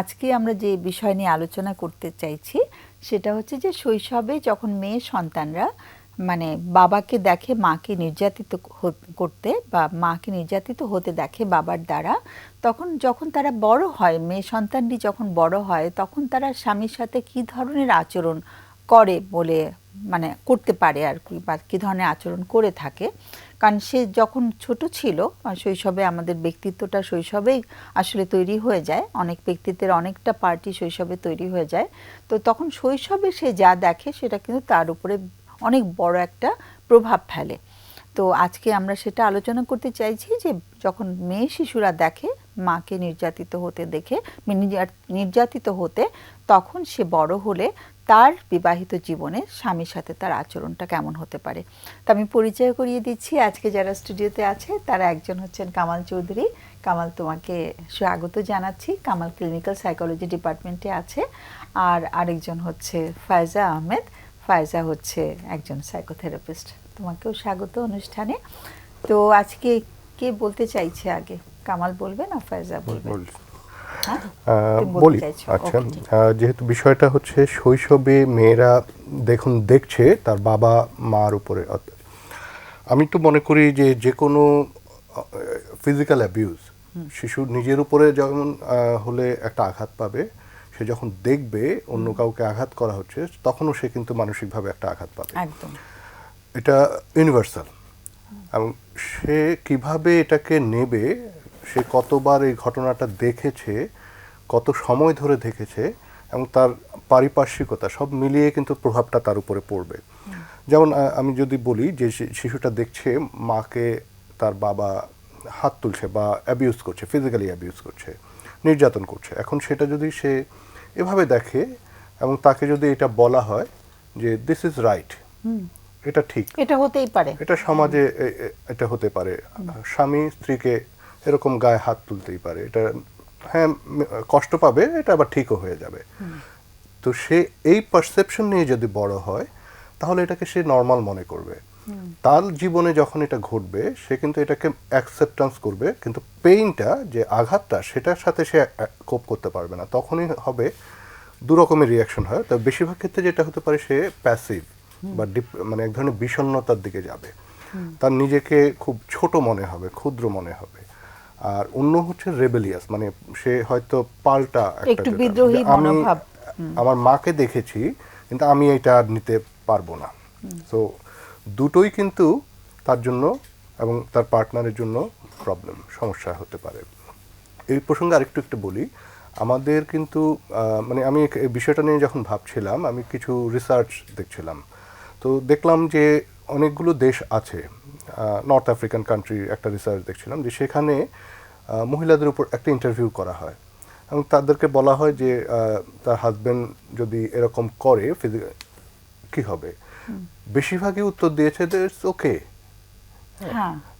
আজকে আমরা যে বিষয় নিয়ে আলোচনা করতে চাইছি, সেটা হচ্ছে যে শৈশবে যখন মেয়ে সন্তানরা মানে বাবাকে দেখে, মাকে নির্যাতিত করতে বা মাকে নির্যাতিত হতে দেখে বাবার দ্বারা, তখন যখন তারা বড় হয়, মেয়ে সন্তানটি যখন বড় হয়, তখন তারা স্বামীর সাথে কি ধরনের আচরণ করে বলে মানে করতে পারে আর কি বা কী ধরনের আচরণ করে থাকে। কারণ সে যখন ছোট ছিল শৈশবে আমাদের ব্যক্তিত্বটা শৈশবেই আসলে তৈরি হয়ে যায়। অনেক ব্যক্তিত্বের অনেকটা পার্টি শৈশবে তৈরি হয়ে যায়। তো তখন শৈশবে সে যা দেখে, সেটা কিন্তু তার উপরে অনেক বড় একটা প্রভাব ফেলে। তো আজকে আমরা সেটা আলোচনা করতে চাইছি যে যখন মেয়ে শিশুরা দেখে, মাকে নির্যাতিত হতে দেখে নির্যা- নির্যাতিত হতে, তখন সে বড় হলে তার বিবাহিত জীবনে স্বামীর সাথে তার আচরণটা কেমন হতে পারে। তো আমি পরিচয় করিয়ে দিচ্ছি। আজকে যারা স্টুডিওতে আছে, তারা একজন হচ্ছেন কামাল চৌধুরী। কামাল, তোমাকে স্বাগত জানাচ্ছি। কামাল ক্লিনিক্যাল সাইকোলজি ডিপার্টমেন্টে আছে। আর আরেকজন হচ্ছে ফায়জা আহমেদ। ফায়জা হচ্ছে একজন সাইকোথেরাপিস্ট। তোমাকেও স্বাগত অনুষ্ঠানে। তো আজকে কে বলতে চাইছে আগে? কামাল বলবে না ফায়জা বলবে? বলি। হ্যাঁ? বলি। আচ্ছা যেহেতু বিষয়টা হচ্ছে শৈশবে মেয়েরা দেখুন দেখছে তার বাবা মার উপরে। আমি তো মনে করি যে যে কোনো ফিজিক্যাল অ্যাবিউজ শিশু নিজের উপরে যেমন হলে একটা আঘাত পাবে সে যখন দেখবে অন্য কাউকে আঘাত করা হচ্ছে তখনও সে কিন্তু মানসিকভাবে একটা আঘাত পাবে। একদম। এটা ইউনিভার্সাল এবং সে কীভাবে এটাকে নেবে, সে কতবার এই ঘটনাটা দেখেছে, কত সময় ধরে দেখেছে, এবং তার পারিপার্শ্বিকতা, সব মিলিয়ে কিন্তু প্রভাবটা তার উপরে পড়বে। যেমন আমি যদি বলি যে শিশুটা দেখছে, মাকে তার বাবা হাত তুলছে বা অ্যাবিউজ করছে ফিজিক্যালি অ্যাবিউজ করছে, নির্যাতন করছে। এখন সেটা যদি সে এভাবে দেখে, এবং তাকে যদি এটা বলা হয় যে দিস ইজ রাইট এটা ঠিক। এটা হতেই পারে। এটা সমাজে এটা হতে পারে। স্বামী স্ত্রীকে এরকম গায়ে হাত তুলতেই পারে। এটা হ্যাঁ কষ্ট পাবে এটা আবার ঠিকও হয়ে যাবে। তো সে এই পারসেপশন নিয়ে যদি বড় হয় তাহলে এটাকে সে নর্মাল মনে করবে। তার জীবনে যখন এটা ঘটবে সে কিন্তু এটাকে অ্যাকসেপ্টেন্স করবে। কিন্তু পেইনটা যে আঘাতটা সেটার সাথে সে কোপ করতে পারবে না। তখনই হবে দু রকমের রিয়াকশন হয়। তো বেশিরভাগ ক্ষেত্রে যেটা হতে পারে সে প্যাসিভ বা মানে এক ধরনের বিষণ্ণতার দিকে যাবে। তার নিজেকে খুব ছোট মনে হবে ক্ষুদ্র মনে হবে। আর অন্য হচ্ছে রেবেলিয়াস মানে সে হয়তো পাল্টা একটু বিদ্রোহী আমি মনোভাব। আমার মাকে দেখেছি কিন্তু আমি এটা নিতে পারব না। তো দুটোই কিন্তু তার জন্য এবং তার পার্টনারের জন্য প্রবলেম সমস্যা হতে পারে। এই প্রসঙ্গে আরেকটু একটু বলি আমাদের কিন্তু মানে আমি এই বিষয়টা নিয়ে যখন ভাবছিলাম আমি কিছু রিসার্চ দেখছিলাম। তো দেখলাম যে অনেকগুলো দেশ আছে নর্থ আফ্রিকান কান্ট্রির একটা রিসার্চ দেখছিলাম যে সেখানে মহিলাদের উপর একটা ইন্টারভিউ করা হয়। এবং তাদেরকে বলা হয় যে তার হাজব্যান্ড যদি এরকম করে ফিজিক্যাল কী হবে? বেশিরভাগই উত্তর দিয়েছে ইটস ওকে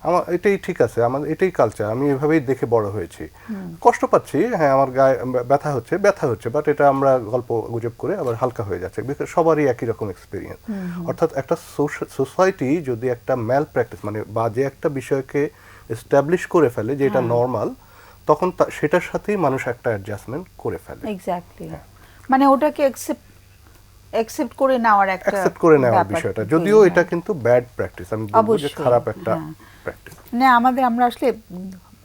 আমার এটাই ঠিক আছে আমার এটাই কালচার আমি এভাবেই দেখে বড় হয়েছি। কষ্ট পাচ্ছি হ্যাঁ আমার গায়ে ব্যথা হচ্ছে ব্যথা হচ্ছে বাট এটা আমরা গল্প গুজব করে আবার হালকা হয়ে যাচ্ছে সবারই একই রকম এক্সপিরিয়েন্স অর্থাৎ একটা সোসাইটি যদি একটা ম্যাল প্র্যাকটিস মানে বাজে একটা বিষয়কে এস্টাবলিশ করে ফেলে যে এটা নর্মাল তখন তা- সেটার সাথেই মানুষ একটা অ্যাডজাস্টমেন্ট করে ফেলে। এক্স্যাক্টলি মানে ওটাকে অ্যাকসেপ্ট অ্যাকসেপ্ট করে নেওয়ার একটা অ্যাকসেপ্ট করে নেওয়ার বিষয়টা। যদিও এটা কিন্তু ব্যাড প্র্যাকটিস আমি বলব যে খারাপ একটা হ্যাঁ। প্র্যাকটিস না আমাদের আমরা আসলে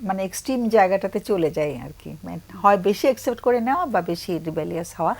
মানে এক্সট্রিম জায়গাটাতে চলে যাই আর কি। মানে হয় বেশি অ্যাকসেপ্ট করে নেওয়া বা বেশি রিবেলিয়াস হওয়া।